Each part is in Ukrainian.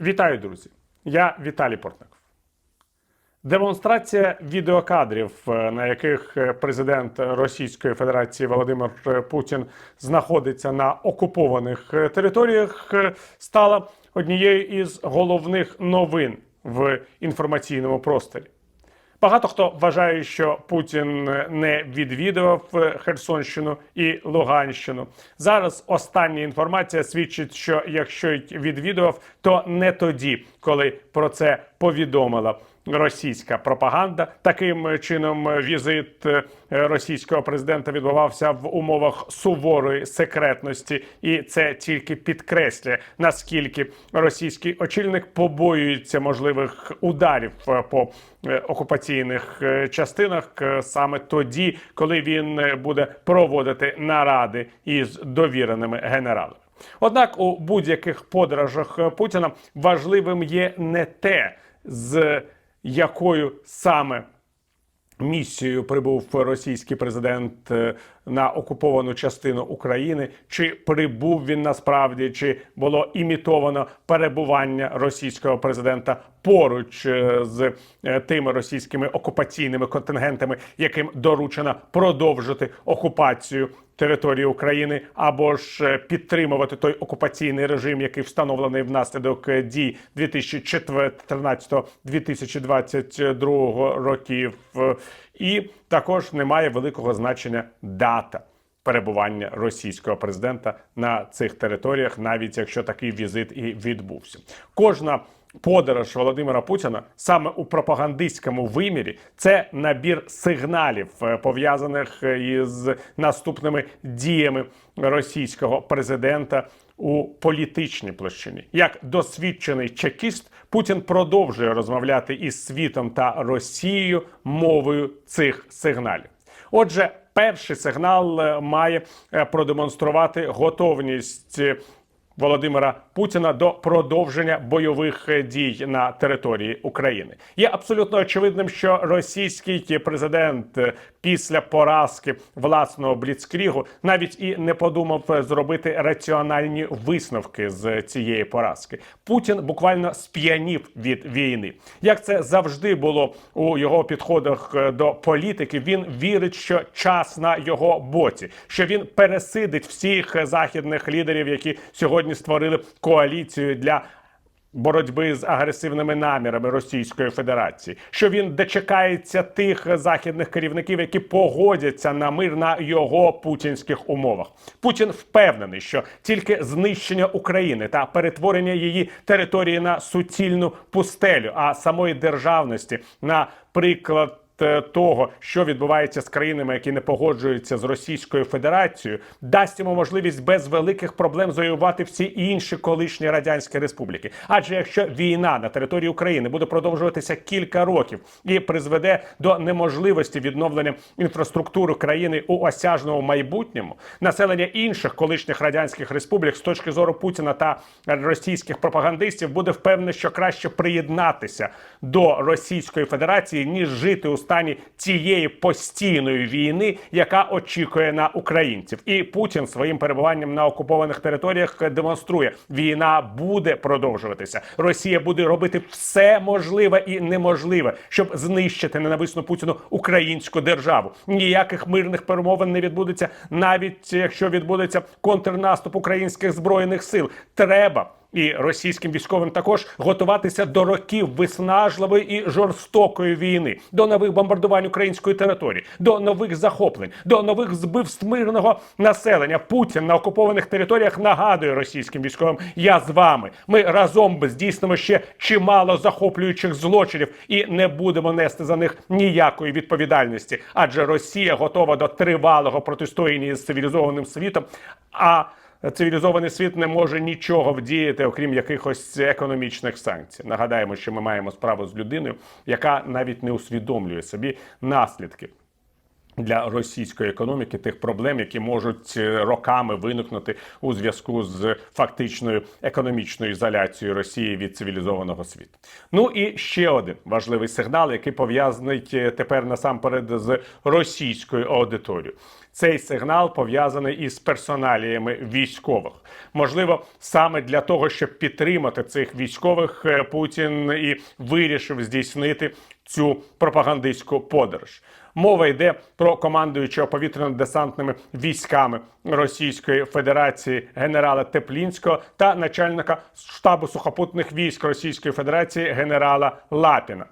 Вітаю, друзі! Я Віталій Портников. Демонстрація відеокадрів, е, на яких е, президент Російської Федерації Володимир Путін знаходиться на окупованих е, територіях, е, стала однією із головних новин в інформаційному просторі. Багато хто вважає, що Путін не відвідував Херсонщину і Луганщину. Зараз остання інформація свідчить, що якщо й відвідував, то не тоді, коли про це повідомила російська пропаганда. Таким чином, візит е, російського президента відбувався в умовах суворої секретності, і це тільки підкреслює наскільки російський очільник побоюється можливих ударів е, по окупаційних е, частинах е, саме тоді, коли він е, буде проводити наради із довіреними генералами. Однак у будь-яких подорожах е, Путіна важливим є не те, з якою саме місією прибув російський президент е, на окуповану частину України, чи прибув він насправді, чи було імітовано перебування російського президента поруч е, з е, тими російськими окупаційними контингентами, яким доручено продовжити окупацію території України, або ж е, підтримувати той окупаційний режим, який встановлений внаслідок е, дій 2014-2022 років, і також немає великого значення дата. Перебування російського президента на цих територіях, навіть якщо такий візит і відбувся, кожна подорож Володимира Путіна саме у пропагандистському вимірі це набір сигналів, е, пов'язаних із наступними діями російського президента у політичній площині. Як досвідчений чекіст, Путін продовжує розмовляти із світом та Росією мовою цих сигналів. Отже, перший сигнал е, має е, продемонструвати готовність. е, Володимира Путіна до продовження бойових е, дій на території України є абсолютно очевидним, що російський президент е, після поразки власного бліцкрігу навіть і не подумав е, зробити раціональні висновки з цієї поразки. Путін буквально сп'янів від війни. Як це завжди було у його підходах до політики, він вірить, що час на його боці, що він пересидить всіх західних лідерів, які сьогодні створили коаліцію для боротьби з агресивними намірами Російської Федерації, що він дочекається тих західних керівників, які погодяться на мир на його путінських умовах. Путін впевнений, що тільки знищення України та перетворення її території на суцільну пустелю, а самої державності на приклад е, того, що відбувається з країнами, які не погоджуються з Російською Федерацією, дасть йому можливість без великих проблем завоювати всі інші колишні радянські республіки. Адже якщо війна на території України буде продовжуватися кілька років і призведе до неможливості відновлення інфраструктури країни у осяжному майбутньому, населення інших колишніх радянських республік з точки зору Путіна та російських пропагандистів буде впевнене, що краще приєднатися до Російської Федерації ніж жити у стані цієї постійної війни, яка очікує на українців. І Путін своїм перебуванням на окупованих територіях демонструє, війна буде продовжуватися. Росія буде робити все можливе і неможливе, щоб знищити ненависну Путіну українську державу. Ніяких мирних перемовин не відбудеться, навіть якщо відбудеться контрнаступ українських збройних сил. Треба і російським військовим також готуватися до років виснажливої і жорстокої війни, до нових бомбардувань української території, до нових захоплень, до нових збивств мирного населення. Путін на окупованих територіях нагадує російським військовим: я з вами. Ми разом здійснимо ще чимало захоплюючих злочинів і не будемо нести за них ніякої відповідальності, адже Росія готова до тривалого протистояння з цивілізованим світом. А цивілізований світ не може нічого вдіяти, окрім якихось економічних санкцій. Нагадаємо, що ми маємо справу з людиною, яка навіть не усвідомлює собі наслідки. Для російської економіки тих проблем, які можуть е, роками виникнути у зв'язку з фактичною економічною ізоляцією Росії від цивілізованого світу. Ну і ще один важливий сигнал, який пов'язаний е, тепер насамперед з російською аудиторією. цей сигнал пов'язаний із персоналіями військових. Можливо, саме для того, щоб підтримати цих військових, е, Путін і вирішив здійснити цю пропагандистську подорож. Мова йде про командуючого повітряно-десантними військами Російської Федерації генерала Теплінського та начальника штабу сухопутних військ Російської Федерації генерала Лапіна.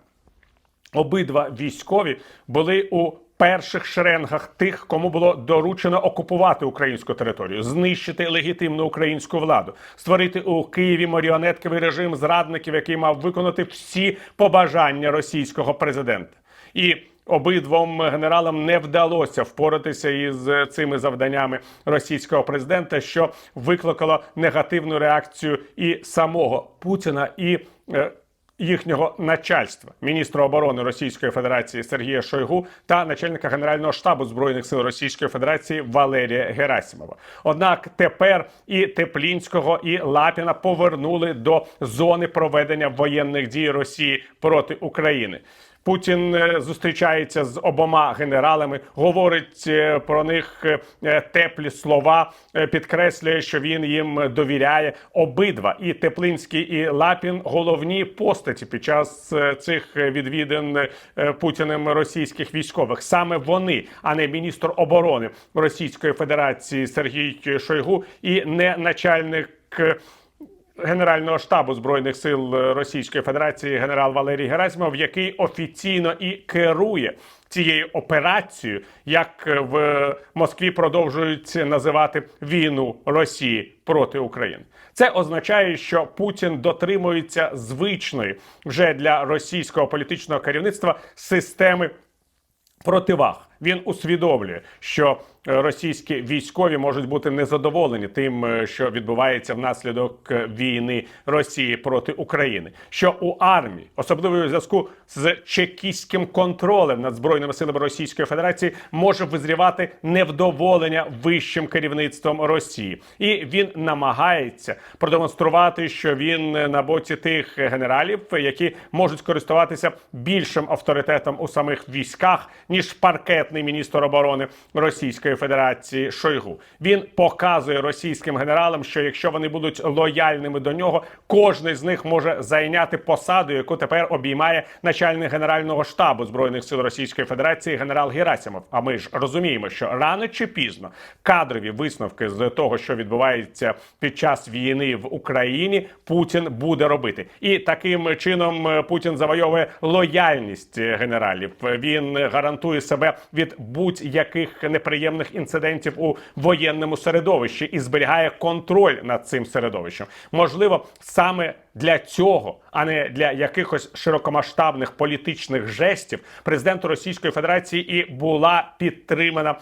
Обидва військові були у перших шеренгах тих, кому було доручено окупувати українську територію, знищити легітимну українську владу, створити у Києві маріонетковий режим зрадників, який мав виконати всі побажання російського президента. І обидвом генералам не вдалося впоратися із цими завданнями російського президента, що викликало негативну реакцію і самого Путіна і. Їхнього начальства, міністра оборони Російської Федерації Сергія Шойгу та начальника Генерального штабу збройних сил Російської Федерації Валерія Герасимова. Однак тепер і Теплінського, і Лапіна повернули до зони проведення воєнних дій Росії проти України. Путін е, зустрічається з обома генералами, говорить е, про них е, теплі слова, підкреслює, що він їм довіряє. Обидва і Теплинський, і Лапін головні постаті під час цих відвідин Путіним російських військових. Саме вони, а не міністр оборони Російської Федерації Сергій Шойгу і не начальник. Е, Генерального штабу збройних сил Російської Федерації генерал Валерій Герасимов, який офіційно і керує цією операцією, як в Москві продовжують називати війну Росії проти України. Це означає, що Путін дотримується звичної вже для російського політичного керівництва системи противаг. Він усвідомлює, що е, російські військові можуть бути незадоволені тим, е, що відбувається внаслідок е, війни Росії проти України. Що у армії, особливо у зв'язку з чекістським контролем над збройними силами Російської Федерації, може визрівати невдоволення вищим керівництвом Росії, і він намагається продемонструвати, що він на боці тих генералів, які можуть користуватися більшим авторитетом у самих військах ніж паркетний міністр оборони Російської Федерації Шойгу. Він показує російським генералам, що якщо вони будуть лояльними до нього, кожний з них може зайняти посаду, яку тепер обіймає начальник генерального штабу збройних сил Російської Федерації генерал Герасимов. А ми ж розуміємо, що рано чи пізно кадрові висновки з того, що відбувається під час війни в Україні, Путін буде робити, і таким чином е, Путін завойовує лояльність е, генералів. Він гарантує себе від будь-яких неприємних інцидентів у воєнному середовищі і зберігає контроль над цим середовищем. Можливо, саме для цього, а не для якихось широкомасштабних політичних жестів, президенту Російської Федерації і була підтримана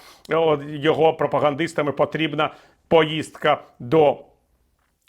його пропагандистами потрібна поїздка до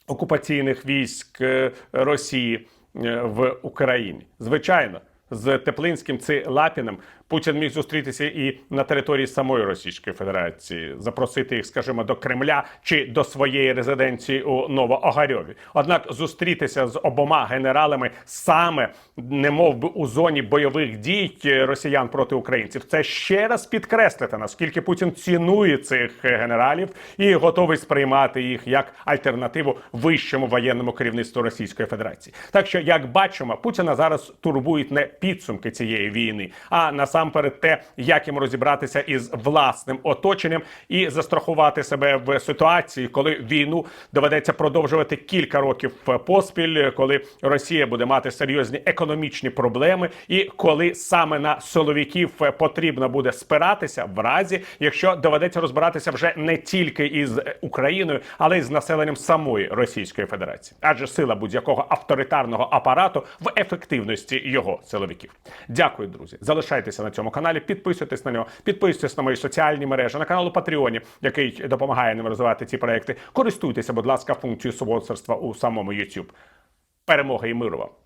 окупаційних військ е, Росії е, в Україні. Звичайно, з Теплинським чи Лапіним Путін міг зустрітися і на території самої Російської Федерації, запросити їх, скажімо, до Кремля чи до своєї резиденції у Новоогарьові. Однак зустрітися з обома генералами саме не мов би у зоні бойових дій росіян проти українців, це ще раз підкреслити, наскільки Путін цінує цих генералів і готовий сприймати їх як альтернативу вищому воєнному керівництву Російської Федерації. Так що, як бачимо, Путіна зараз турбують не підсумки цієї війни, а насамперед те, як їм розібратися із власним оточенням і застрахувати себе в ситуації, коли війну доведеться продовжувати кілька років поспіль, коли Росія буде мати серйозні економічні проблеми, і коли саме на силовиків потрібно буде спиратися, в разі якщо доведеться розбиратися вже не тільки із Україною, але й з населенням самої Російської Федерації, адже сила будь-якого авторитарного апарату в ефективності його силовиків. Дякую, друзі. Залишайтеся на цьому каналі, підписуйтесь на нього, підписуйтесь на мої соціальні мережі, на канал у Патреоні, який допомагає нам розвивати ці проекти. Користуйтеся, будь ласка, функцією спонсорства у самому YouTube. Перемоги і миру вам!